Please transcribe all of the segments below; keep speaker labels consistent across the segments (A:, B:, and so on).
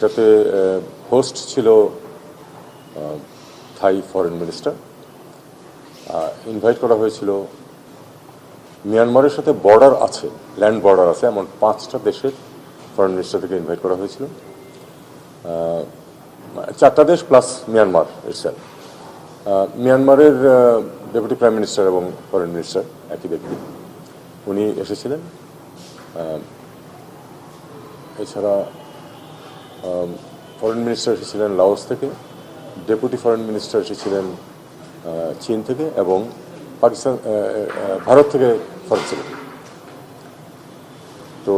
A: সেটাতে হোস্ট ছিল থাই foreign minister invite করা হয়েছিল। মিয়ানমারের সাথে বর্ডার আছে ল্যান্ড বর্ডার আছে, এমন পাঁচটা দেশের ফরেন মিনিস্টার থেকে ইনভাইট করা হয়েছিল। চারটা দেশ প্লাস মিয়ানমার ইটসেলফ মিয়ানমারের ডেপুটি প্রাইম মিনিস্টার এবং ফরেন মিনিস্টার একই ব্যক্তি। উনি এসেছিলেন। এছাড়া ফরেন মিনিস্টার এসেছিলেন লাওস থেকে ডেপুটি ফরেন মিনিস্টার এসেছিলেন চীন থেকে এবং পাকিস্তান ভারত থেকে ফরেন সেক্রেটারি তো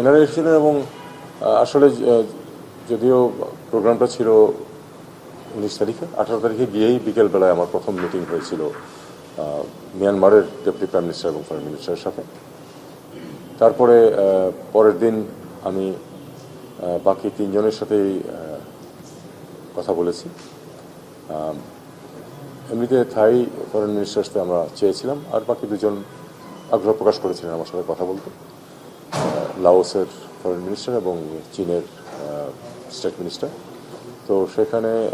A: এনারা এসেছিলেন এবং আসলে যদিও প্রোগ্রামটা ছিল উনিশ তারিখে, আঠারো তারিখে গিয়েই বিকেলবেলায় আমার প্রথম মিটিং হয়েছিল মিয়ানমারের ডেপুটি প্রাইম মিনিস্টার এবং ফরেন মিনিস্টারের সাথে। তারপরে পরের দিন আমি বাকি তিনজনের সাথেই কথা বলেছি। এমনিতে থাই ফরেন মিনিস্টার সাথে আমরা চেয়েছিলাম, আর বাকি দুজন আগ্রহ প্রকাশ করেছিলেন আমার সাথে কথা বলতে। লাওসের ফরেন মিনিস্টার এবং চীনের স্টেট মিনিস্টার তো সেখানে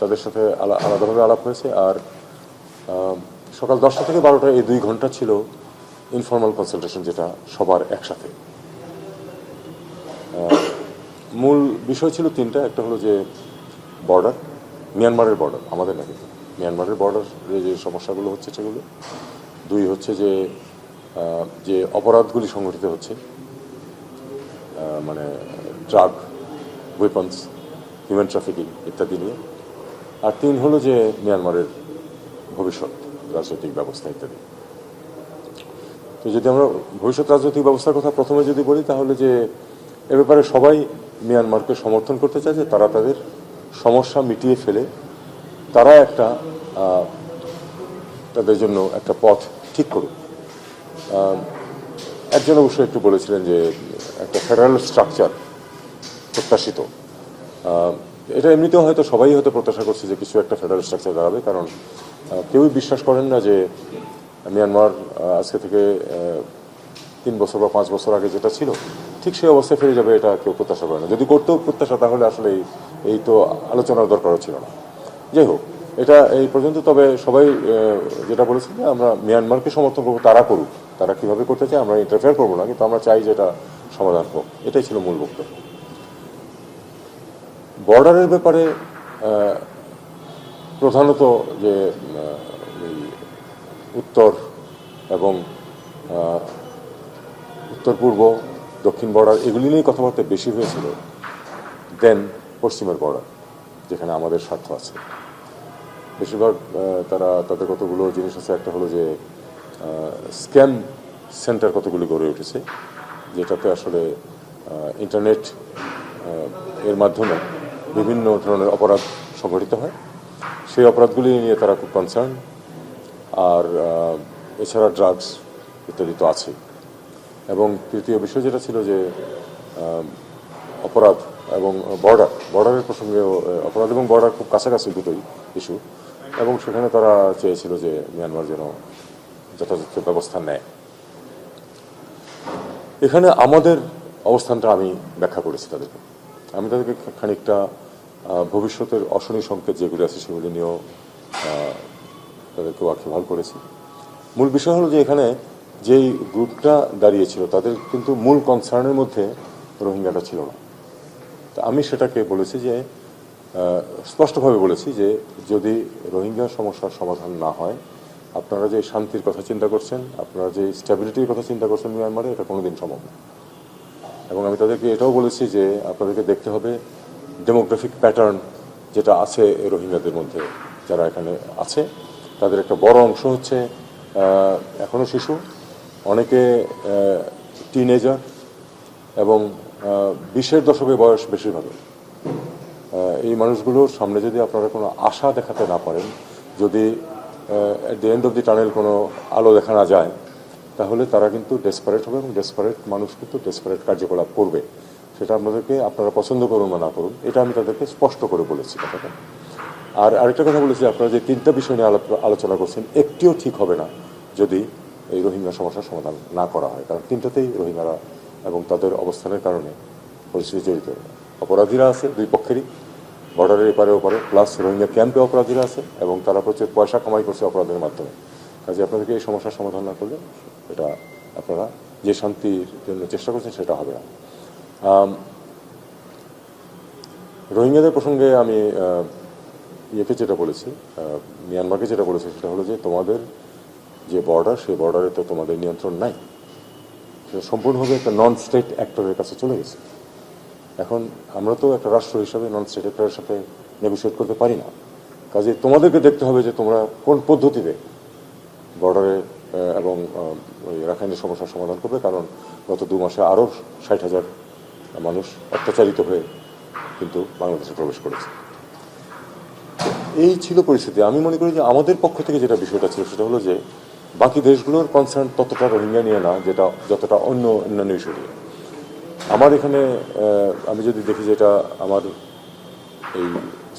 A: তাদের সাথে আলা- আলাদাভাবে আলাপ হয়েছে, আর সকাল দশটা থেকে বারোটা এই দুই ঘণ্টা ছিল ইনফর্মাল কনসালটেশন যেটা সবার একসাথে। মূল বিষয় ছিল তিনটা, একটা হলো যে বর্ডার মিয়ানমারের বর্ডার আমাদের নাকি। মিয়ানমারের বর্ডার যে সমস্যাগুলো হচ্ছে সেগুলো। দুই হচ্ছে যে যে অপরাধগুলি সংঘটিত হচ্ছে মানে ড্রাগ ওয়েপন্স হিউম্যান ট্রাফিকিং ইত্যাদি নিয়ে। আর তিন হলো যে মিয়ানমারের ভবিষ্যৎ রাজনৈতিক ব্যবস্থা ইত্যাদি। তো যদি আমরা ভবিষ্যৎ রাজনৈতিক ব্যবস্থার কথা প্রথমে যদি বলি, তাহলে যে এ ব্যাপারে সবাই মিয়ানমারকে সমর্থন করতে চায় যে তারা তাদের সমস্যা মিটিয়ে ফেলে। তারা একটা তাদের জন্য একটা পথ ঠিক করুক। একজন অবশ্যই একটু বলেছিলেন যে একটা ফেডারেল স্ট্রাকচার প্রত্যাশিত। এটা এমনিতেও হয়তো সবাই হয়তো প্রত্যাশা করছে যে কিছু একটা ফেডারেল স্ট্রাকচার দাঁড়াবে, কারণ কেউই বিশ্বাস করেন না যে মিয়ানমার আজকে থেকে তিন বছর বা পাঁচ বছর আগে যেটা ছিল, ঠিক সেই অবস্থায় ফিরে যাবে এটা কেউ প্রত্যাশা করে না। যদি করতেও প্রত্যাশা, তাহলে আসলে এই- তো আলোচনার দরকারও ছিল না। যাই হোক, এটা এই পর্যন্ত। তবে সবাই যেটা বলেছেন যে আমরা মিয়ানমারকে সমর্থন করব, তারা করুক। তারা কীভাবে করতে চায় আমরা ইন্টারফেয়ার করব না, কিন্তু আমরা চাই যে এটা সমাধান হোক। এটাই ছিল মূল বক্তব্য। বর্ডারের ব্যাপারে প্রধানত যে উত্তর এবং উত্তর, পূর্ব, দক্ষিণ বর্ডার এগুলি নিয়ে কথাবার্তা বেশি হয়েছিল দেন পশ্চিমের বর্ডার যেখানে আমাদের স্বার্থ আছে। বেশিরভাগ তারা তাদের কতগুলো জিনিস আছে, একটা হলো যে স্ক্যাম সেন্টার কতগুলি গড়ে উঠেছে, যেটাতে আসলে ইন্টারনেট এর মাধ্যমে বিভিন্ন ধরনের অপরাধ সংঘটিত হয়। সেই অপরাধগুলি নিয়ে তারা খুব কনসার্ন আর এছাড়া ড্রাগস ইত্যাদি তো আছেই এবং তৃতীয় বিষয় যেটা ছিল যে অপরাধ এবং বর্ডার, বর্ডারের প্রসঙ্গে অপরাধ এবং বর্ডার খুব কাছাকাছি দুটোই ইস্যু এবং সেখানে তারা চেয়েছিল যে মিয়ানমার যেন যথাযথ ব্যবস্থা নেয়। এখানে আমাদের অবস্থানটা আমি ব্যাখ্যা করেছি তাদেরকে আমি তাদেরকে খানিকটা ভবিষ্যতের অশনি সংকেত যেগুলি আছে সেগুলি নিয়েও তাদেরকে ওয়াকিবহাল করেছি। মূল বিষয় হলো যে এখানে যেই গ্রুপটা দাঁড়িয়েছিল, তাদের কিন্তু মূল কনসার্নের মধ্যে রোহিঙ্গাটা ছিল না। তা আমি সেটাকে বলেছি যে স্পষ্টভাবে বলেছি যে, যদি রোহিঙ্গা সমস্যার সমাধান না হয়, আপনারা যে শান্তির কথা চিন্তা করছেন, আপনারা যে স্ট্যাবিলিটির কথা চিন্তা করছেন মিয়ানমারে, এটা কোনোদিন সম্ভব না। এবং আমি তাদেরকে এটাও বলেছি যে, আপনাদেরকে দেখতে হবে ডেমোগ্রাফিক প্যাটার্ন যেটা আছে রোহিঙ্গাদের মধ্যে, যারা এখানে আছে। তাদের একটা বড় অংশ হচ্ছে এখনও শিশু। অনেকে টিনেজার এবং বিশের দশকে বয়স বেশিরভাগ এই মানুষগুলোর সামনে যদি আপনারা কোনো আশা দেখাতে না পারেন, যদি at the end of the tunnel কোনো আলো দেখা না যায়, তাহলে তারা কিন্তু ডেসপারেট হবে এবং ডেসপারেট মানুষ কিন্তু ডেসপারেট কার্যকলাপ করবে। সেটা আপনাদেরকে, আপনারা পছন্দ করুন বা না করুন, এটা আমি তাদেরকে স্পষ্ট করে বলেছি কথাটা। আর আরেকটা কথা বলেছি, আপনারা যে তিনটা বিষয় নিয়ে আলোচনা করছেন, একটিও ঠিক হবে না যদি এই রোহিঙ্গা সমস্যার সমাধান না করা হয়। কারণ তিনটাতেই রোহিঙ্গারা এবং তাদের অবস্থানের কারণে পরিস্থিতি জড়িত অপরাধীরা আছে দুই পক্ষেরই। বর্ডারের এপারে ওপারে। প্লাস রোহিঙ্গা ক্যাম্পে অপরাধীরা আছে এবং তারা প্রচুর পয়সা কামাই করছে অপরাধের মাধ্যমে। কাজে আপনাদেরকে এই সমস্যার সমাধান না করলে এটা আপনারা যে শান্তির জন্য চেষ্টা করছেন সেটা হবে না। রোহিঙ্গাদের প্রসঙ্গে আমি ইয়েকে যেটা বলেছি মিয়ানমারকে যেটা বলেছি সেটা হলো যে তোমাদের যে বর্ডার সেই বর্ডারে তো তোমাদের নিয়ন্ত্রণ নাই। সেটা সম্পূর্ণভাবে একটা নন স্টেট অ্যাক্টরের কাছে চলে গেছে। এখন আমরা তো একটা রাষ্ট্র হিসাবে নন স্টেট অ্যাক্টরের সাথে নেগোসিয়েট করতে পারি না। কাজে তোমাদেরকে দেখতে হবে যে তোমরা কোন পদ্ধতিতে বর্ডারে এবং ওই রাখাইনের সমস্যার সমাধান করবে। কারণ গত দু মাসে আরও ষাট হাজার মানুষ অত্যাচারিত হয়ে কিন্তু বাংলাদেশে প্রবেশ করেছে। এই ছিল পরিস্থিতি। আমি মনে করি যে আমাদের পক্ষ থেকে যেটা বিষয়টা ছিল সেটা হলো যে বাকি দেশগুলোর কনসার্ন ততটা রোহিঙ্গা নিয়ে না, যেটা যতটা অন্য অন্যান্য ইস্যু নিয়ে আমার এখানে আমি যদি দেখি যেটা আমার এই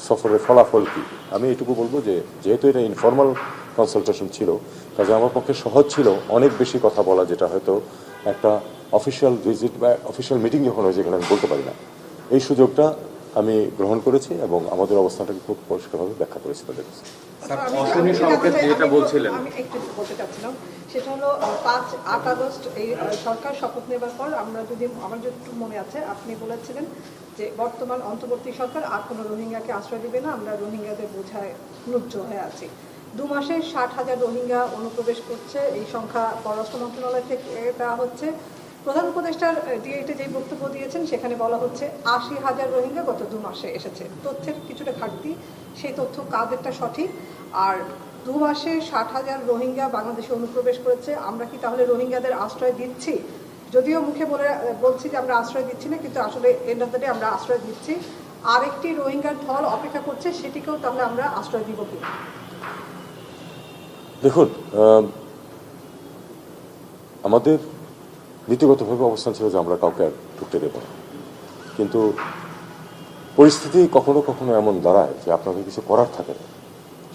A: সফরের ফলাফল কি, আমি এটুকু বলব যে, যেহেতু এটা ইনফর্মাল কনসালটেশন ছিল, কাজে আমার পক্ষে সহজ ছিল অনেক বেশি কথা বলা, যেটা হয়তো একটা অফিসিয়াল ভিজিট বা অফিসিয়াল মিটিং যখন হয়, যেখানে আমি বলতে পারি না। এই সুযোগটা আমি গ্রহণ করেছি এবং আমাদের অবস্থানটাকে খুব পরিষ্কারভাবে ব্যাখ্যা করেছি তাদের কাছে।
B: অশনি সংকেত যেটা বলছিলেন।
C: আমি একটু বলতে চাচ্ছিলাম সেটা হলো পাঁচ আট আগস্ট এই সরকার শপথ নেবার পর আমরা যদি আমার যতটুকু মনে আছে আপনি বলেছিলেন যে বর্তমান অন্তর্বর্তী সরকার আর কোনো রোহিঙ্গাকে আশ্রয় দিবে না আমরা রোহিঙ্গাদের বোঝায় নুজ্জ হয়ে আছি। দু মাসে ষাট হাজার রোহিঙ্গা অনুপ্রবেশ করছে এই সংখ্যা পররাষ্ট্র মন্ত্রণালয় থেকে দেওয়া হচ্ছে। প্রধান উপদেষ্টার ডিএইটে যে বক্তব্য দিয়েছেন, সেখানে বলা হচ্ছে আশি হাজার রোহিঙ্গা গত দু মাসে এসেছে। তথ্যের কিছুটা ঘাটতি, সেই তথ্য কাদেরটা সঠিক? আর দু মাসে ষাট হাজার রোহিঙ্গা বাংলাদেশে অনুপ্রবেশ করেছে, আমরা কি তাহলে রোহিঙ্গাদের আশ্রয় দিচ্ছি? যদিও মুখে বলে, বলছি যে আমরা আশ্রয় দিচ্ছি না, কিন্তু আসলে এন্ড অফ দ্য ডে আমরা আশ্রয় দিচ্ছি। আরেকটি রোহিঙ্গার ঢল অপেক্ষা করছে, সেটিকেও তাহলে আমরা আশ্রয় দিব কি?
A: দেখুন আমাদের নীতিগতভাবে অবস্থান ছিল যে আমরা কাউকে ঢুকতে দেব না। কিন্তু পরিস্থিতি কখনো কখনো এমন দাঁড়ায় যে আপনাদের কিছু করার থাকে না।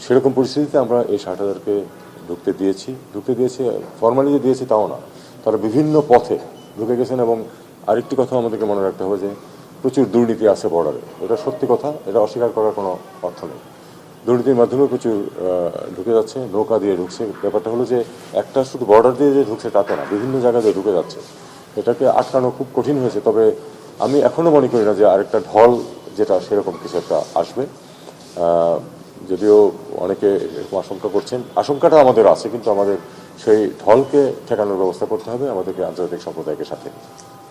A: সেরকম পরিস্থিতিতে আমরা এই ষাট হাজারকে ঢুকতে দিয়েছি। ঢুকতে দিয়েছি ফর্মালি যে দিয়েছি তাও না। তারা বিভিন্ন পথে ঢুকে গেছেন এবং আরেকটি কথা আমাদেরকে মনে রাখতে হবে যে প্রচুর দুর্নীতি আছে বর্ডারে এটা সত্যি কথা, এটা অস্বীকার করার কোনো অর্থ নেই। দুর্নীতির মাধ্যমে আহ, ঢুকে যাচ্ছে নৌকা দিয়ে ঢুকছে। ব্যাপারটা হলো যে একটা শুধু বর্ডার দিয়ে যে ঢুকছে তাতে না বিভিন্ন জায়গায় দিয়ে ঢুকে যাচ্ছে। এটাকে আটকানো খুব কঠিন হয়েছে তবে আমি এখনও মনে করি না যে আরেকটা ঢল যেটা সেরকম কিছু একটা আসবে। যদিও অনেকে এরকম আশঙ্কা করছেন। আশঙ্কাটা আমাদের আছে কিন্তু আমাদের সেই ঢলকে ঠেকানোর ব্যবস্থা করতে হবে আমাদেরকে আন্তর্জাতিক সম্প্রদায়ের সাথে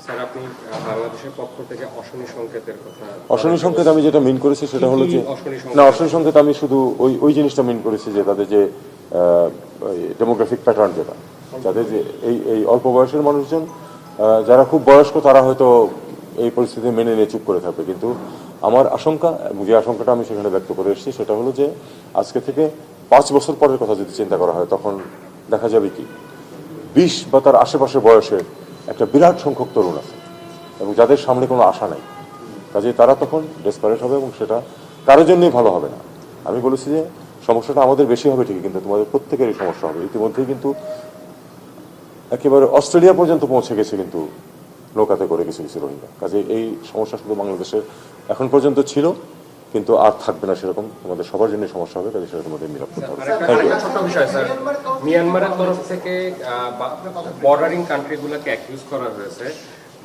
B: স্যার আপনি বাংলাদেশের পক্ষ থেকে অশনি সংকেতের কথা
A: অশনি সংকেত আমি যেটা মিন করেছি সেটা হলো যে? না অশনি সংকেত আমি শুধু ওই ওই জিনিসটা মিন করেছি যে তাদের যে ডেমোগ্রাফিক প্যাটার্ন যেটা যাদের যে এই এই অল্প বয়সের মানুষজন যারা খুব বয়স্ক তারা হয়তো এই পরিস্থিতি মেনে নিয়ে চুপ করে থাকবে কিন্তু আমার আশঙ্কা যে আশঙ্কাটা আমি সেখানে ব্যক্ত করে এসেছি সেটা হলো যে আজকে থেকে পাঁচ বছর পরের কথা যদি চিন্তা করা হয় তখন দেখা যাবে কি বিশ বা তার আশেপাশে বয়সের একটা বিরাট সংখ্যক তরুণ আছে। এবং যাদের সামনে কোনো আশা নাই। কাজে তারা তখন ডেসপারেট হবে এবং সেটা কারোর জন্যই ভালো হবে না। আমি বলেছি যে, সমস্যাটা আমাদের বেশি হবে ঠিকই, কিন্তু তোমাদের প্রত্যেকেরই সমস্যা হবে। ইতিমধ্যেই কিন্তু একেবারে অস্ট্রেলিয়া পর্যন্ত পৌঁছে গেছে কিন্তু নৌকাতে করে কিছু কিছু রোহিঙ্গা। কাজে এই সমস্যা শুধু বাংলাদেশের এখন পর্যন্ত ছিল, কিন্তু আর থাকবে না সেরকম। তোমাদের সবার জন্য সমস্যা হবে কাজে সেটা তোমাদের নিরাপদ হবে। থ্যাংক ইউ
B: মিয়ানমারের তরফ থেকে বর্ডারিং কান্ট্রিগুলোকে অ্যাকিউজ করা হয়েছে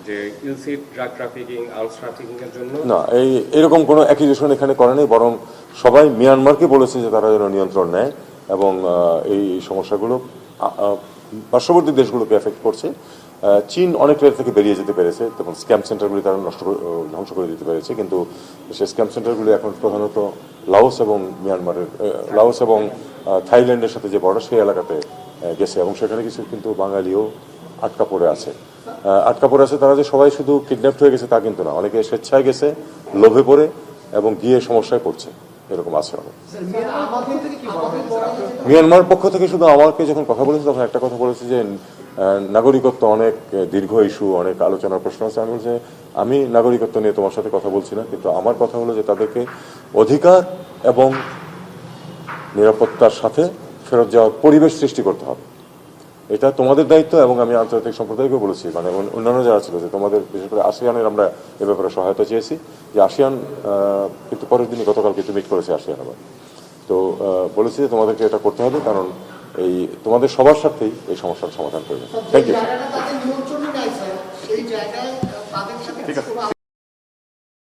B: যে illicit drug trafficking arms trafficking এর জন্য।
A: না, এই, এরকম কোনো অ্যাকিউজেশন এখানে করে নেই, বরং সবাই মিয়ানমারকে বলেছে যে তারা যেন নিয়ন্ত্রণ নেয় এবং এই সমস্যাগুলো পার্শ্ববর্তী দেশগুলোকে এফেক্ট করছে। চীন অনেক রেট থেকে বেরিয়ে যেতে পেরেছে তখন স্ক্যাম সেন্টারগুলি তারা নষ্ট ধ্বংস করে দিতে পেরেছে, কিন্তু সেই স্ক্যাম সেন্টারগুলি এখন প্রধানত লাওস এবং মিয়ানমারের লাওস এবং থাইল্যান্ডের সাথে যে বর্ডার সেই এলাকাতে গেছে এবং সেখানে কিছু কিন্তু বাঙালিও আটকা পড়ে আছে। আটকা পড়ে আছে তারা যে সবাই শুধু কিডন্যাপ হয়ে গেছে তা কিন্তু না। অনেকে স্বেচ্ছায় গেছে, লোভে পড়ে এবং গিয়ে সমস্যায় পড়ছে, এরকম আছে মিয়ানমার পক্ষ থেকে শুধু আমাকে যখন কথা বলেছে, তখন একটা কথা বলেছে যে নাগরিকত্ব অনেক দীর্ঘ ইস্যু, অনেক আলোচনার প্রশ্ন আছে। আমি বলছি, আমি নাগরিকত্ব নিয়ে তোমার সাথে কথা বলছি না, কিন্তু আমার কথা হলো যে তাদেরকে অধিকার এবং নিরাপত্তার সাথে ফেরত যাওয়ার পরিবেশ সৃষ্টি করতে হবে। এটা তোমাদের দায়িত্ব এবং আমি আন্তর্জাতিক সম্প্রদায়কেও বলেছি। মানে অন্যান্য যারা ছিল যে তোমাদের বিশেষ করে আসিয়ানের আমরা এ ব্যাপারে সহায়তা চেয়েছি। যে আসিয়ান কিন্তু পরের দিনই গতকাল কিন্তু মিট করেছে আসিয়ান আবার। তো বলেছি যে তোমাদেরকে এটা করতে হবে কারণ এই তোমাদের সবার সাথেই এই সমস্যার সমাধান করবে। থ্যাংক ইউ ঠিক আছে।